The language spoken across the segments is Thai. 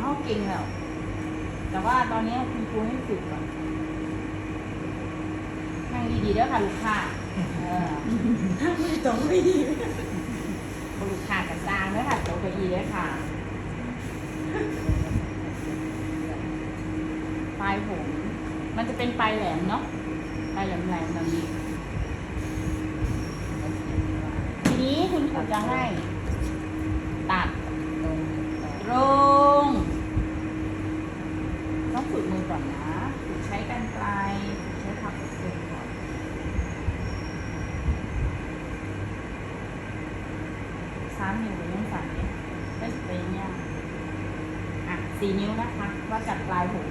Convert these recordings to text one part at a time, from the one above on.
เขาเก่งแล้ว แต่ว่าตอนนี้คุณครูให้ฝึกก่อนนั่งดีๆเด้อค่ะลูกค้าเออไม่ต้องไม่ดีลูกค้ากับจางเด้อค่ะโต๊ะเก้าอี้เด้อค่ะปลายผม มันจะเป็นปลายแหลมเนาะปลายแหลมแหลมๆแบบนี้ ทีนี้คุณครูจะให้ ตัด ตรงต้องฝึกมือก่อนนะ ฝึกใช้กันไกลฝึกใช้พับเส้นก่อน สามนิ้วหรือยังสามนิ้ได้เปนย่างอะสี่นิ้วนะคะว่าจากปลายผม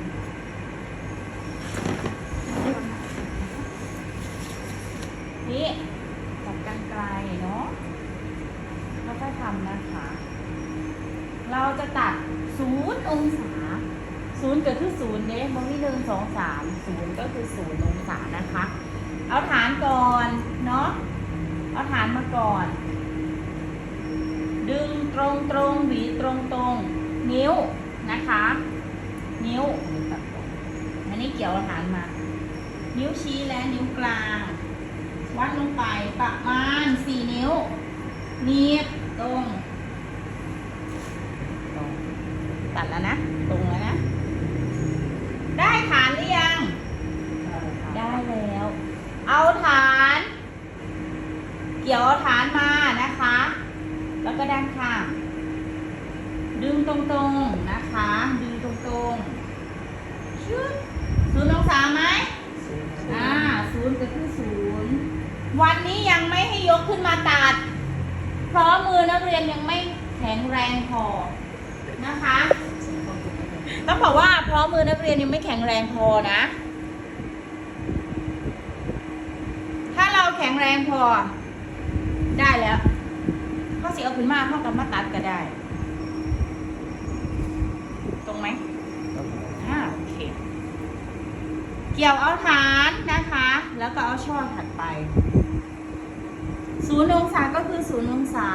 นี่จับกันไกลเนาะแล้วก็ทำนะคะ เราจะตัดศูนย์องศาศูนย์ก็คือศูนย์เด้บางที่หนึ่งสองสามศูนย์ก็คือศูนย์องศานะคะ เอาฐานก่อนเนาะเอาฐานมาก่อน ดึงตรงตรงๆหวีตรงตรงๆนิ้วนะคะ นิ้วอันนี้เกี่ยวฐานมา นิ้วชี้และนิ้วกลาง วัดลงไปประมาณสี่นิ้วหนีบตรง ตัดแล้วนะ ตรงแล้วนะ ได้ฐานหรือยัง ได้แล้ว เอาฐาน เกี่ยวเอาฐานมานะคะ แล้วก็ด้านข้าง ดึงตรงๆนะคะ ดึงตรงๆชุดศูนย์องศาไหมอ่าศูนย์ก็คือศูนย์วันนี้ยังไม่ให้ยกขึ้นมาตัด เพราะมือนักเรียนยังไม่แข็งแรงพอนะคะ ต้องบอกว่าเพราะมือนักเรียนยังไม่แข็งแรงพอนะ ถ้าเราแข็งแรงพอ ได้แล้ว เขาสิเอาขึ้นมาเข้ากับมาตัดก็ได้ ตรงไหมอ่าโอเค เกี่ยวเอาฐานนะคะ แล้วก็เอาช่อถัดไป ศูนย์องศาก็คือศูนย์องศา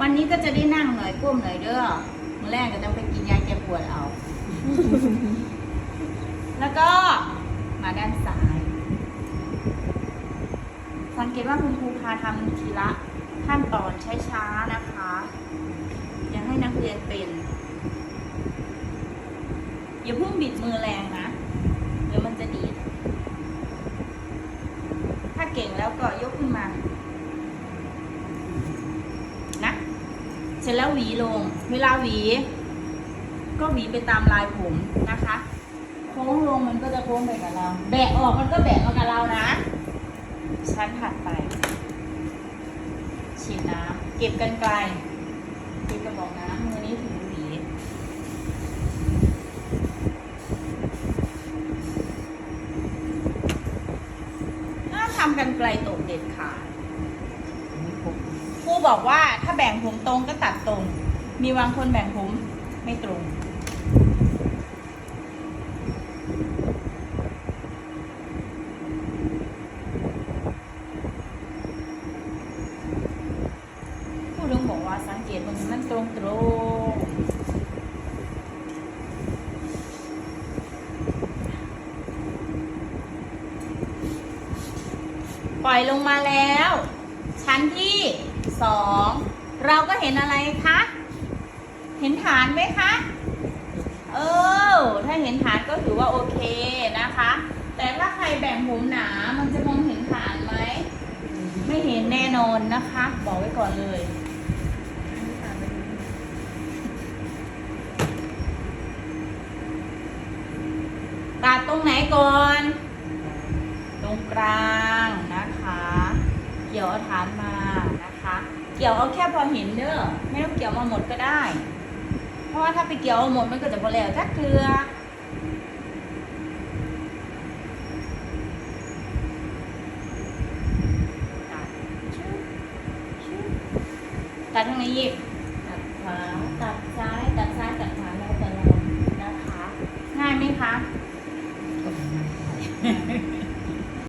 วันนี้ก็จะได้นั่งหน่อยก้มหน่อยเด้อมื้อแรกก็ต้องไปกินยาแก้ปวดเอา แล้วก็มาด้านซ้าย สังเกตว่าคุณครูพาทำทีละ ขั้นตอนช้าๆนะคะยังให้นักเรียนเป็น อย่าเพิ่งบิดมือแรงนะเดี๋ยวมันจะดีดถ้าเก่งแล้วก็ยกขึ้นมา นะ เสร็จแล้วหวีลง เวลาหวี ก็หวีไปตามลายผมนะคะโค้งลงมันก็จะโค้งไปกับเรา แบะออกมันก็แบะมากับเรานะ ชั้นถัดไป ฉีดน้ำเก็บกันไกลเก็บกระบอกน้ำมือนี้ถึงหวีห้ามทำกันไกลตกเด็ดขาดครูบอกว่าถ้าแบ่งผมตรงก็ตัดตรง มีบางคนแบ่งผมไม่ตรง ผู้ลุงบอกว่าสังเกตมันมันตรงตรงปล่อยลงมาแล้ว ชั้นที่สองเราก็เห็นอะไรคะ เห็นฐานไหมคะเออถ้าเห็นฐานก็ถือว่าโอเคนะคะ แต่ถ้าใครแบ่งผมหนา มันจะมองเห็นฐานไหม ไม่เห็นแน่นอนนะคะ บอกไว้ก่อนเลย ตัดตรงไหนก่อน ตรงกลางนะคะ เกี่ยวเอาฐานมานะคะ เกี่ยวเอาแค่พอเห็นเด้อไม่ต้องเกี่ยวมาหมดก็ได้ เพราะว่าถ้าไปเกี่ยวเอาหมดมันก็จะพอแล้วจักเทือตัดชึบชึบตัดทางนี้ยตั